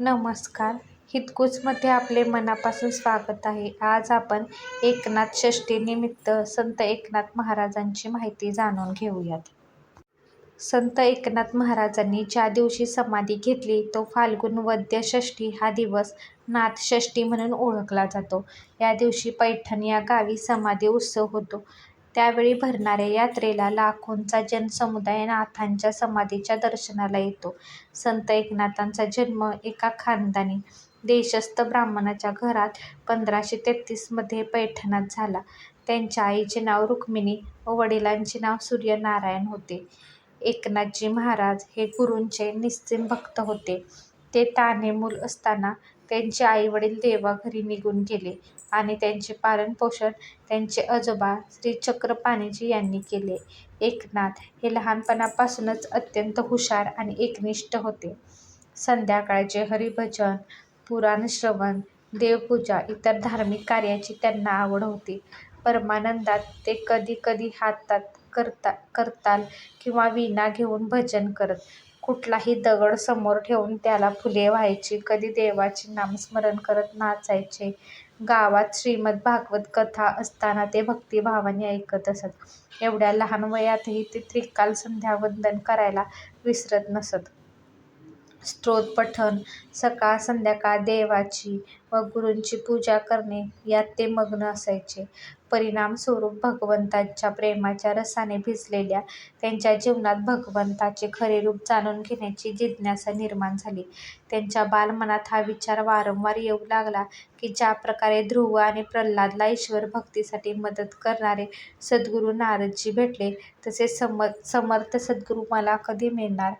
नमस्कार हितगुजमध्ये आपले मनापासून स्वागत आहे. आज आपण एकनाथ षष्टीनिमित्त संत एकनाथ महाराजांची माहिती जाणून घेऊयात. संत एकनाथ महाराजांनी ज्या दिवशी समाधी घेतली तो फाल्गुन वद्य षष्टी हा दिवस नाथषष्ठी म्हणून ओळखला जातो. या दिवशी पैठण या गावी समाधी उत्सव होतो. त्यावेळी भरणाऱ्या यात्रेला लाखोंचा जनसमुदाय नाथांच्या समाधीच्या दर्शनाला येतो. संत एकनाथांचा जन्म एका खानदानी देशस्थ ब्राह्मणाच्या घरात पंधराशे तेहतीसमध्ये पैठणात झाला. त्यांच्या आईचे नाव रुक्मिणी व वडिलांचे नाव सूर्यनारायण होते. एकनाथजी महाराज हे गुरूंचे निस्सीम भक्त होते. ते तान्हे मूल असताना त्यांचे आईवडील देवाघरी निघून गेले आणि त्यांचे पालनपोषण त्यांचे आजोबा श्री चक्रपाणीजी यांनी केले. एकनाथ हे लहानपणापासूनच अत्यंत हुशार आणि एकनिष्ठ होते. संध्याकाळचे हरिभजन, पुराणश्रवण, देवपूजा इतर धार्मिक कार्याची त्यांना आवड होती. परमानंदात ते कधी कधी हातात करताल किंवा वीणा घेऊन भजन करत. कुठलाही दगड समोर ठेवून त्याला फुले व्हायची. कधी देवाचे नामस्मरण करत नाचायचे. गावात श्रीमद भागवत कथा असताना ते भक्तिभावाने ऐकत असत. एवढ्या लहान वयातही ते त्रिकाल संध्यावंदन करायला विसरत नसत. स्तोत्रपठण, सकाळ-संध्याकाळ देवाची व गुरूंची पूजा करणे यात ते मग्न असायचे. परिणामस्वरूप भगवंताच्या प्रेमाच्या रसाने भिजलेल्या त्यांच्या जीवनात भगवंताचे खरे रूप जाणून घेण्याची जिज्ञासा निर्माण झाली. त्यांच्या बालमनात हा विचार वारंवार येऊ लागला की ज्याप्रकारे ध्रुव आणि प्रल्हादला ईश्वरभक्तीसाठी मदत करणारे सद्गुरू नारदजी भेटले तसे समर्थ सद्गुरू मला कधी मिळणार?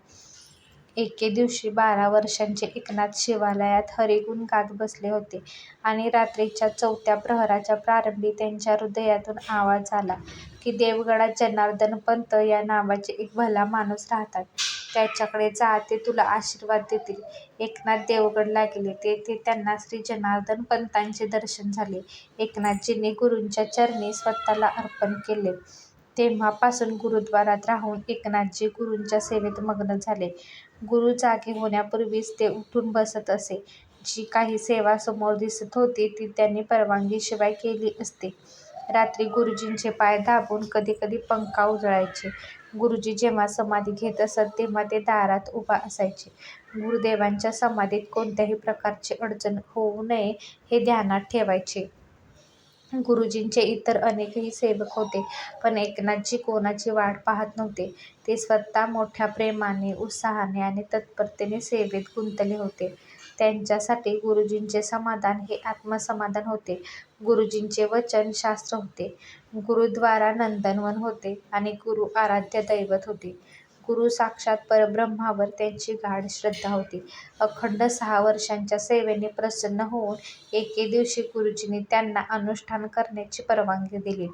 एके दिवशी बारा वर्षांचे एकनाथ शिवालयात हरिगुण गात बसले होते आणि रात्रीच्या चौथ्या प्रहराच्या प्रारंभी त्यांच्या हृदयातून आवाज आला की देवगडात जनार्दनपंत या नावाचे एक भला माणूस राहतात. त्याच्याकडे जा ते तुला आशीर्वाद देतील. एकनाथ देवगडला गेले. तेथे त्यांना श्री जनार्दन पंतांचे दर्शन झाले. एकनाथजींनी गुरूंच्या चरणी स्वतःला अर्पण केले. तेव्हापासून गुरुद्वारात राहून एकनाथजी गुरूंच्या सेवेत मग्न झाले. गुरु जागे होण्यापूर्वीच ते उठून बसत असे. जी काही सेवा समोर दिसत होती ती त्यांनी परवानगीशिवाय केली असती. रात्री गुरुजींचे पाय दाबून कधी कधी पंखा उजळायचे. गुरुजी जेव्हा समाधी घेत असत तेव्हा ते दारात उभा असायचे. गुरुदेवांच्या समाधीत कोणत्याही प्रकारची अडचण होऊ नये हे ध्यानात ठेवायचे. गुरुजींचे इतर अनेकही सेवक होते पण एकनाथजी कोणाची वाट पाहत नव्हते. ते स्वतः मोठ्या प्रेमाने, उत्साहाने आणि तत्परतेने सेवेत गुंतले होते. त्यांच्यासाठी गुरुजींचे समाधान हे आत्मसमाधान होते. गुरुजींचे वचन शास्त्र होते. गुरुद्वारा नंदनवन होते आणि गुरु आराध्य दैवत होते. गुरू साक्षात परब्रह्मावर त्यांची गाढ श्रद्धा होती. अखंड सहा वर्षांच्या सेवेने प्रसन्न होऊन एके दिवशी गुरुजींनी त्यांना अनुष्ठान करण्याची परवानगी दिली.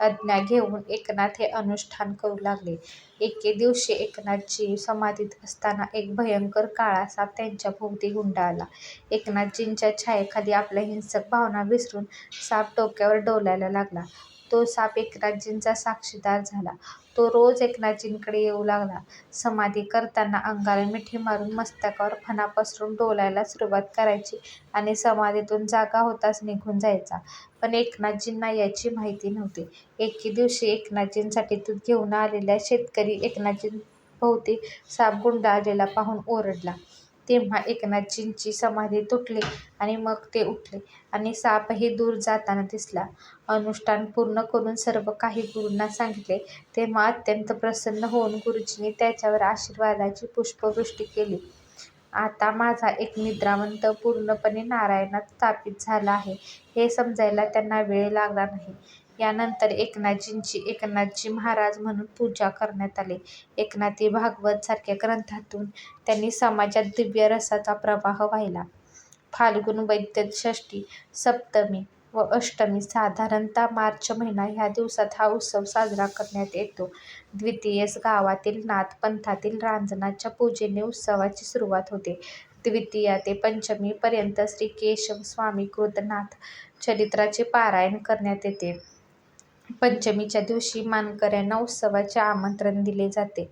आज्ञा घेऊन एकनाथ हे अनुष्ठान करू लागले. एके दिवशी एकनाथजी समाधीत असताना एक भयंकर काळा साप त्यांच्याभोवती गुंडाळला. एकनाथजींच्या छायेखाली आपल्या हिंसक भावना विसरून साप डोक्यावर डोलायला लागला. तो साप एकनाथजींचा साक्षीदार झाला. तो रोज एकनाथजींकडे येऊ लागला. समाधी करताना अंगाला मिठी मारून मस्तकावर फणा पसरून डोलायला सुरुवात करायची आणि समाधीतून जागा होताच निघून जायचा. पण एकनाथजींना याची माहिती नव्हती. एके दिवशी एकनाथजींसाठी दूध घेऊन आलेला शेतकरी एकनाथजींभोवती साप गुंडाळलेला पाहून ओरडला. तेव्हा एकनाथजींची समाधी तुटली आणि मग ते उठले आणि सापही दूर जाताना दिसला. अनुष्ठान पूर्ण करून सर्व काही गुरूंना सांगितले तेव्हा अत्यंत प्रसन्न होऊन गुरुजींनी त्याच्यावर आशीर्वादाची पुष्पवृष्टी केली. आता माझा एक निद्रावंत पूर्णपणे नारायणात स्थापित झाला आहे हे समजायला त्यांना वेळ लागला नाही. यानंतर एकनाथजींची एकनाथजी महाराज म्हणून पूजा करण्यात आली. एकनाथी भागवत सारख्या ग्रंथातून त्यांनी समाजात दिव्य रसाचा प्रवाह वाहिला. फाल्गुन वैद्य षष्टी, सप्तमी व अष्टमी साधारणतः मार्च महिना ह्या दिवसात हा उत्सव साजरा करण्यात येतो. द्वितीयस गावातील नाथ पंथातील रांजणाच्या पूजेने उत्सवाची सुरुवात होते. द्वितीया ते पंचमीपर्यंत श्री केशव स्वामी कृतनाथ चरित्राचे पारायण करण्यात येते. पंचमीच्या दिवशी मानकऱ्यांना उत्सवाचे आमंत्रण दिले जाते.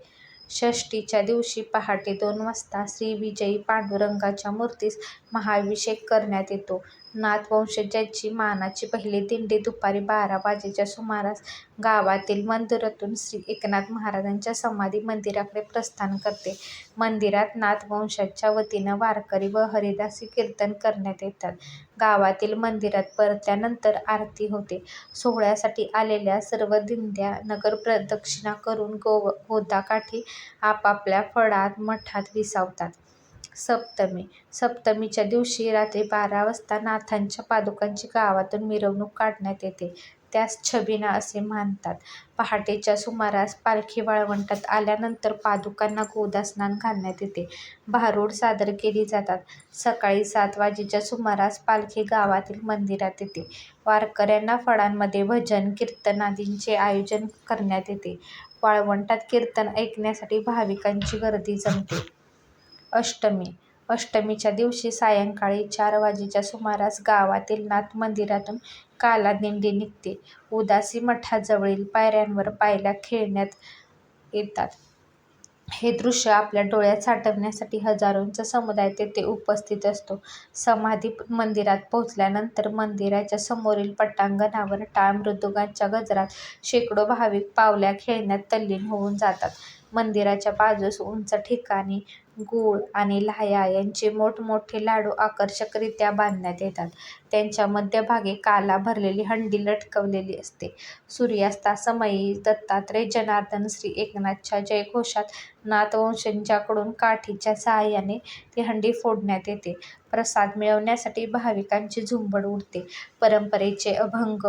षष्टीच्या दिवशी पहाटे दोन वाजता श्रीविजयी पांडुरंगाच्या मूर्तीस महाभिषेक करण्यात येतो. नाथवंशजांची मानाची पहिली दिंडी दुपारी बारा वाजेच्या सुमारास गावातील मंदिरातून श्री एकनाथ महाराजांच्या समाधी मंदिराकडे प्रस्थान करते. मंदिरात नाथवंशाच्या वतीनं वारकरी व हरिदासी कीर्तन करण्यात येतात. गावातील मंदिरात परतल्यानंतर आरती होते. सोहळ्यासाठी आलेल्या सर्व दिंड्या नगरप्रदक्षिणा करून गोदाकाठी आपापल्या फडात मठात विसावतात. सप्तमी सप्तमीच्या दिवशी रात्री बारा वाजता नाथांच्या पादुकांची गावातून मिरवणूक काढण्यात येते. त्यास छबिना असे मानतात पहाटेच्या सुमारास पालखी वाळवंटात आल्यानंतर पादुकांना गोदास्नान घालण्यात येते. भारूड सादर केली जातात. सकाळी सात वाजेच्या सुमारास पालखी गावातील मंदिरात येते. वारकऱ्यांना फळांमध्ये भजन, कीर्तनादींचे आयोजन करण्यात येते. वाळवंटात कीर्तन ऐकण्यासाठी भाविकांची गर्दी जमते. अष्टमी अष्टमीच्या दिवशी सायंकाळी चार वाजेच्या सुमारास गावातील नाथ मंदिरातून कालादिंडी निघते. उदासी मठाजवळील पायऱ्यांवर पायल्या खेळण्यात येतात. हे दृश्य आपल्या डोळ्यात साठवण्यासाठी हजारोंचा समुदाय तेथे उपस्थित असतो. समाधी मंदिरात पोहोचल्यानंतर मंदिराच्या समोरील पटांगणावर टाळ मृदुंगाच्या गजरात शेकडो भाविक पावल्या खेळण्यात तल्लीन होऊन जातात. मंदिराच्या बाजूस उंच ठिकाणी गूळ आणि लाह्या यांचे मोठमोठे लाडू आकर्षकरित्या बांधण्यात येतात. त्यांच्या मध्यभागी काला भरलेली हंडी लटकवलेली असते. सूर्यास्तासमयी दत्तात्रय जनार्दन श्री एकनाथच्या जयघोषात नाथवंशजांकडून काठीच्या साहाय्याने ती हंडी फोडण्यात येते. प्रसाद मिळवण्यासाठी भाविकांची झुंबड उडते. परंपरेचे अभंग,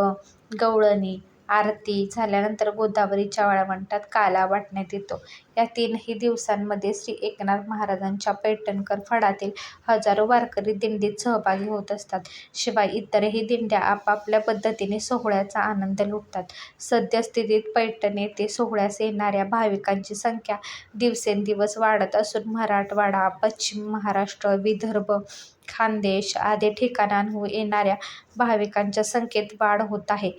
गवळणी, आरती झाल्यानंतर गोदावरीच्या वाळवंटात काला वाटण्यात येतो. या तीनही दिवसांमध्ये श्री एकनाथ महाराजांच्या पैठणकर फडातील हजारो वारकरी दिंडीत सहभागी होत असतात. शिवाय इतरही दिंड्या आपापल्या पद्धतीने सोहळ्याचा आनंद लुटतात. सद्यस्थितीत पैठण येथे सोहळ्यास येणाऱ्या भाविकांची संख्या दिवसेंदिवस वाढत असून मराठवाडा, पश्चिम महाराष्ट्र, विदर्भ, खानदेश आदी ठिकाणांहून येणाऱ्या भाविकांच्या संख्येत वाढ होत आहे.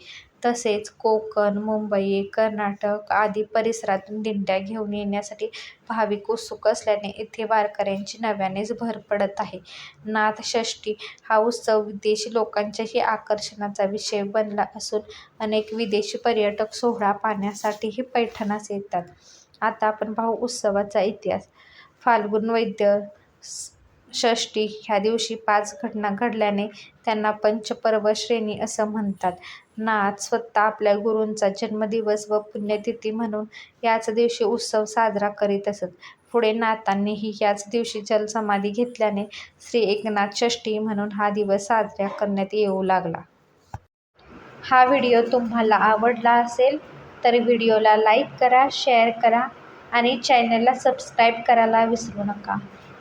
तसेच कोकण, मुंबई, कर्नाटक आदी परिसरातून दिंड्या घेऊन येण्यासाठी भाविक उत्सुक असल्याने येथे वारकऱ्यांची नव्यानेच भर पडत आहे. नाथषष्ठी हा उत्सव विदेशी लोकांच्याही आकर्षणाचा विषय बनला असून अनेक विदेशी पर्यटक सोहळा पाहण्यासाठीही पैठणास येतात. आता आपण पाहू उत्सवाचा इतिहास. फाल्गुन वैद्य षष्ठी ह्या दिवशी पाच घटना घडल्याने त्यांना पंचपर्व श्रेणी असं म्हणतात. नाथ स्वतः आपल्या गुरूंचा जन्मदिवस व पुण्यतिथी म्हणून याच दिवशी उत्सव साजरा करीत असत. पुढे नाथांनीही याच दिवशी जलसमाधी घेतल्याने श्री एकनाथ षष्ठी म्हणून हा दिवस साजरा करण्यात येऊ लागला. हा व्हिडिओ तुम्हाला आवडला असेल तर व्हिडिओला लाईक करा, शेअर करा आणि चॅनलला सबस्क्राईब करायला विसरू नका.